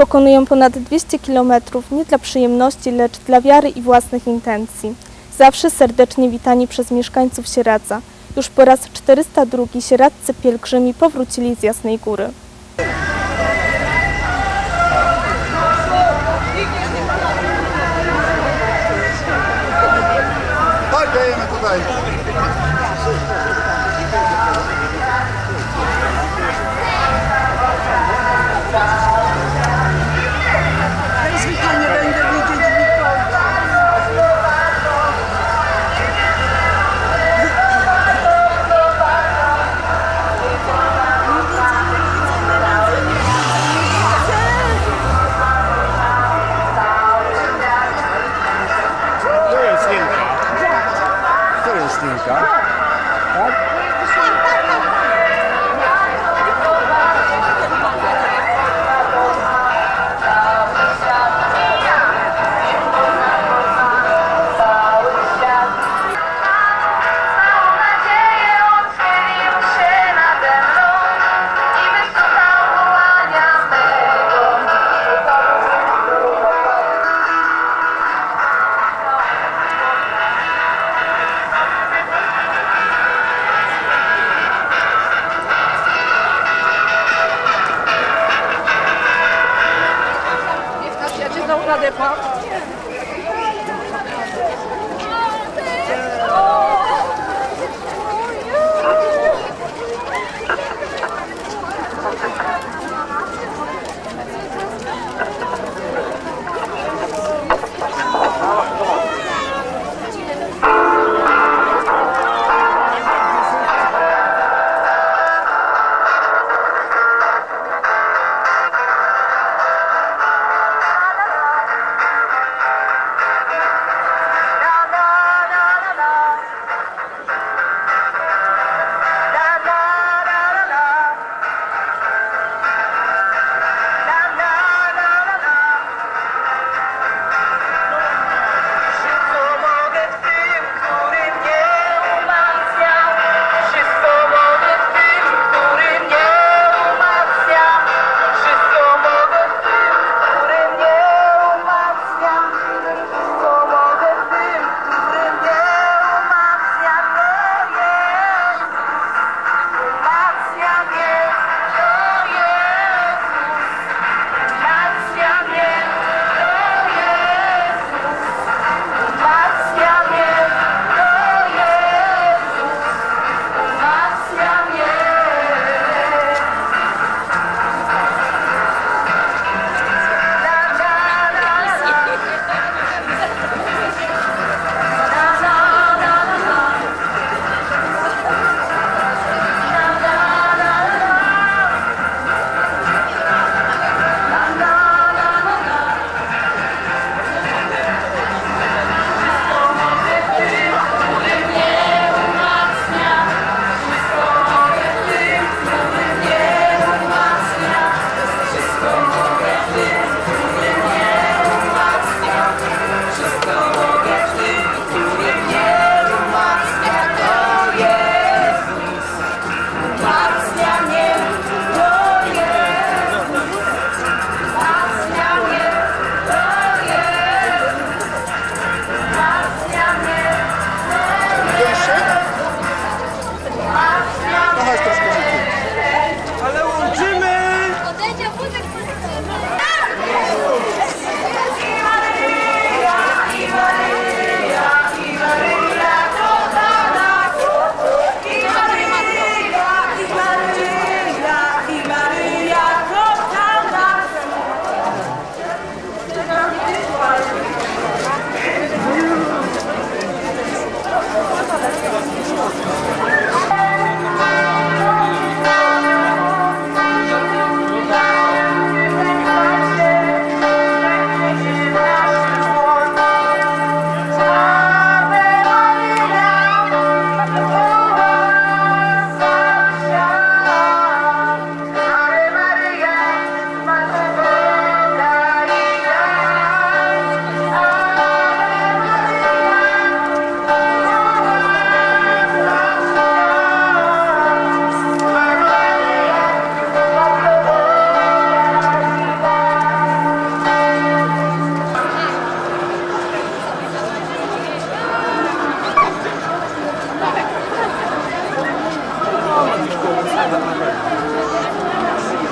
Pokonują ponad 200 km nie dla przyjemności, lecz dla wiary i własnych intencji. Zawsze serdecznie witani przez mieszkańców Sieradza. Już po raz 402 sieradzcy pielgrzymi powrócili z Jasnej Góry.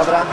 Dobra.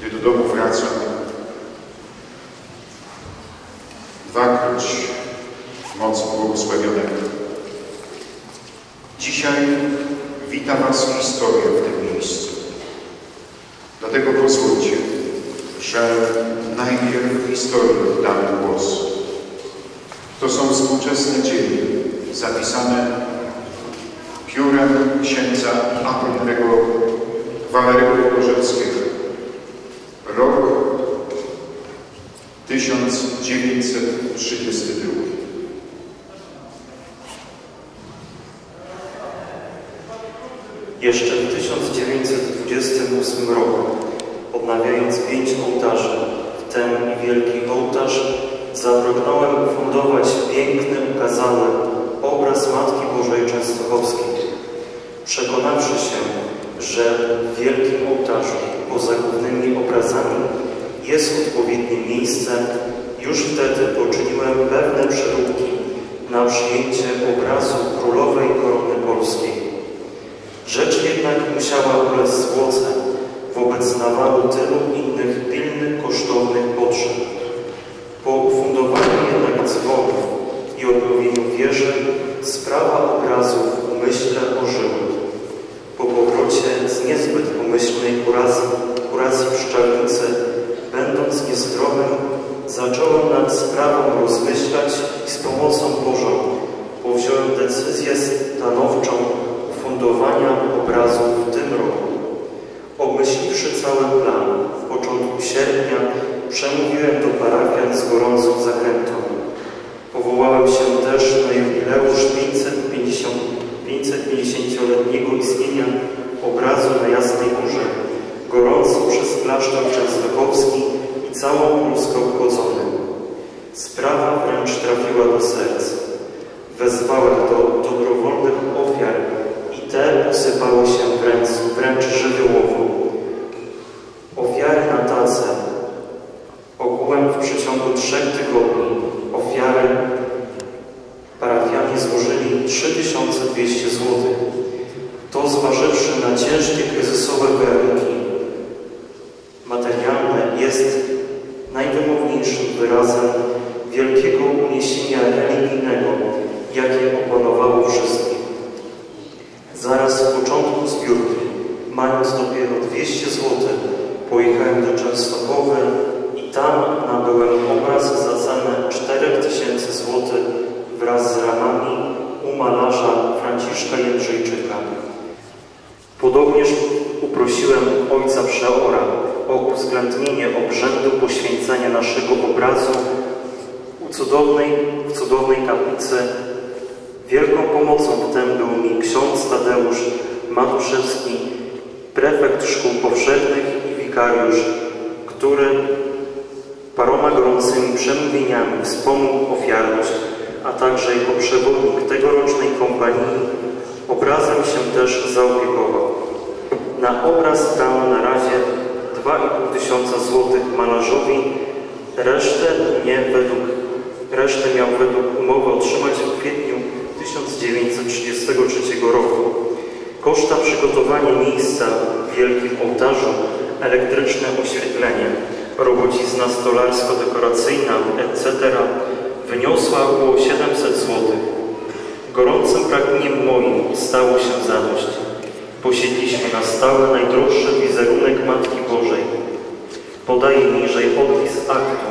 Gdy do domu wraca, dwakroć moc błogosławionego. Dzisiaj wita Was historia w tym miejscu. Dlatego pozwólcie, że najpierw historii oddamy głos. To są współczesne dzieje zapisane piórem księdza Apolinnego Walerego Bożeckiego. 1932. Jeszcze w 1928 roku, odnawiając pięć ołtarzy, w ten wielki ołtarz, zapragnąłem ufundować piękny, ukazały obraz Matki Bożej Częstochowskiej. Przekonawszy się, że w wielkim ołtarzu poza głównymi obrazami jest odpowiednie miejsce, już wtedy poczyniłem pewne przeróbki na przyjęcie obrazu Królowej Korony Polskiej. Rzecz jednak musiała ulec zwłoce wobec nawalu tylu innych pilnych, kosztownych potrzeb. Po ufundowaniu jednak dzwonów i odnowieniu wieży sprawa obrazów w umyśle ożyła. Po powrocie z niezbyt pomyślnej kuracji, kuracji w Szczelnicy, zacząłem nad sprawą rozmyślać i z pomocą Bożą powziąłem decyzję stanowczą ufundowania obrazu w tym roku. Obmyśliwszy cały plan, w początku sierpnia przemówiłem do parafian z gorącą zachętą. Powołałem się też na jubileusz 550, 550-letniego istnienia obrazu na Jasnej Górze, gorąco przez klasztor częstochowski całą Polskę obchodzony. Sprawa wręcz trafiła do serc. Wezwałem do dobrowolnych ofiar i te posypały się wręcz, wręcz żywiołowo. Ofiary na tace. Ogółem w przeciągu trzech tygodni ofiary parafianie złożyli 3200 zł. To zważywszy na ciężkie kryzysowe warunki materialne jest wyrazem wielkiego uniesienia religijnego, jakie opanowało wszystkich. Zaraz w początku zbiórki, mając dopiero 200 zł, pojechałem do Częstochowy i tam nabyłem obraz za cenę 4000 zł wraz z ramami u malarza Franciszka Jędrzejczyka. Podobnież uprosiłem ojca przeora o uwzględnienie obrzędu poświęcenia naszego obrazu u cudownej, w cudownej kaplicy. Wielką pomocą w tym był mi ksiądz Tadeusz Matuszewski, prefekt szkół powszechnych i wikariusz, który paroma gorącymi przemówieniami wspomógł ofiarność, a także jako przewodnik tegorocznej kompanii obrazem się też zaopiekował. Na obraz dano na razie 2,5 tysiąca złotych malarzowi, resztę nie według, resztę miał według umowy otrzymać w kwietniu 1933 roku. Koszta przygotowania miejsca w wielkim ołtarzu, elektryczne oświetlenie, robocizna stolarsko-dekoracyjna, etc. wyniosła około 700 zł. Gorącym pragnieniem moim stało się zadość. Posiedliśmy na stałe Bożej. Podaję niżej odpis aktu,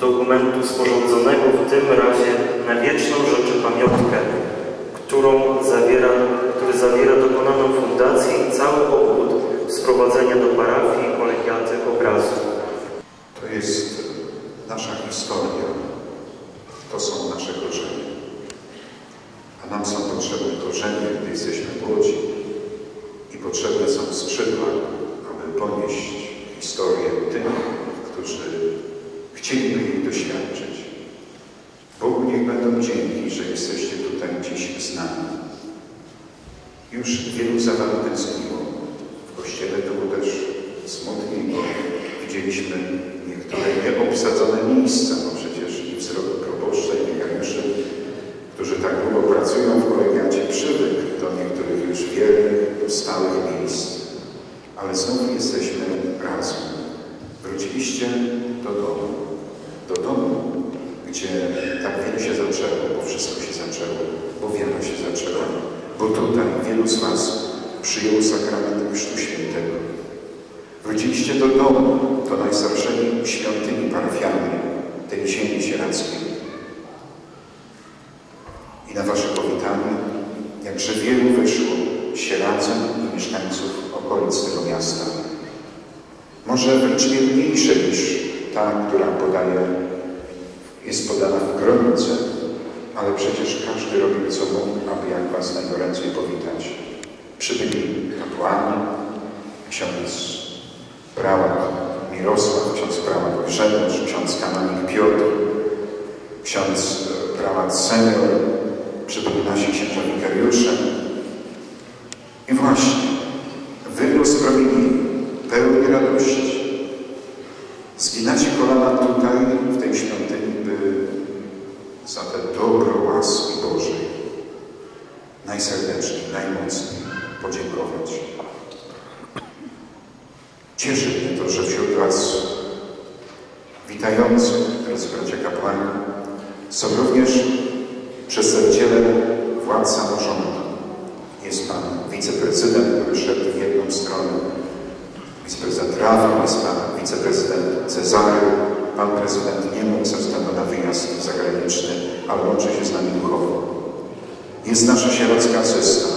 dokumentu sporządzonego w tym razie na wieczną rzeczy pamiątkę, którą zawiera, który zawiera dokonaną fundację i cały obchód sprowadzenia do parafii kolegiaty obrazu. To jest nasza historia. To są nasze korzenie. A nam są potrzebne korzenie, gdy jesteśmy młodzi. I potrzebne są skrzydła, aby ponieść historię tym, którzy chcieliby jej doświadczyć. Bogu niech będą dzięki, że jesteście tutaj dziś z nami. Już wielu za Wami tęskniło. W kościele było też smutniej, bo widzieliśmy niektóre nieobsadzone miejsca, bo przecież i wzrok proboszcza i wikariuszy, którzy tak długo pracują w kolegiacie, przywykł do niektórych już wiernych, stałych miejsc. Ale znów jesteśmy razem. Wróciliście do domu. Do domu, gdzie tak wiele się zaczęło, bo wszystko się zaczęło, bo wiele się zaczęło. Bo tutaj wielu z Was przyjęło sakrament Chrztu Świętego. Wróciliście do domu, do najstarszej świątyni parafialnej, tej ziemi sierackiej. I na Wasze powitanie, jakże wielu wyszło sieradzem i mieszkańców okolic tego miasta. Może wręcz biedniejsze niż ta, która podaje, jest podana w kronice, ale przecież każdy robił co mógł, aby jak Was najgoręcej powitać. Przybyli kapłani, ksiądz prałat Mirosław, ksiądz prałat Grzegorz, ksiądz kanonik Piotr, ksiądz e, prałat senior, przybyli nasi księża wikariusze. I właśnie, wy rozpromieni, pełni radości, zginacie kolana tutaj, w tej świątyni, by za te dobro łaski Bożej najserdeczniej, najmocniej podziękować. Cieszy mnie to, że wśród Was witających, drodzy bracia kapłani, są również przedstawiciele władz samorządu. Jest Pan wiceprezydent, który szedł w jedną stronę, wiceprezydent Rafał, jest Pan wiceprezydent Cezary, Pan prezydent nie mógł ze względu na wyjazd zagraniczny, ale łączy się z nami duchowo. Jest nasza sierocka asysta.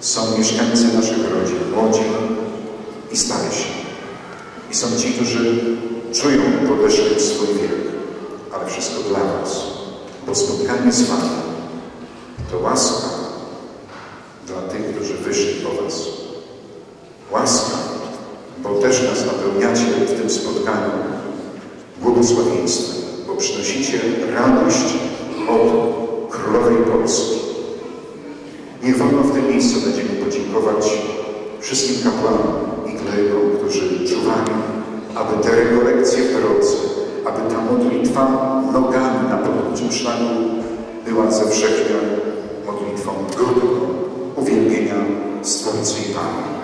Są mieszkańcy naszych rodzin, młodzi i starsi. I są ci, którzy czują podeszły swój wiek, ale wszystko dla Was, bo spotkanie z Wami to łaska dla tych, którzy wyszli po Was. Łaska, bo też nas napełniacie w tym spotkaniu błogosławieństwem, bo przynosicie radość od Królowej Polski. Niech wolno w tym miejscu będziemy podziękować wszystkim kapłanom tego, którzy czuwali, aby te rekolekcje w drodze, aby ta modlitwa nogami na podłogim szlaku była ze wszechmiar modlitwą godną uwielbienia Stwórcy i Pana.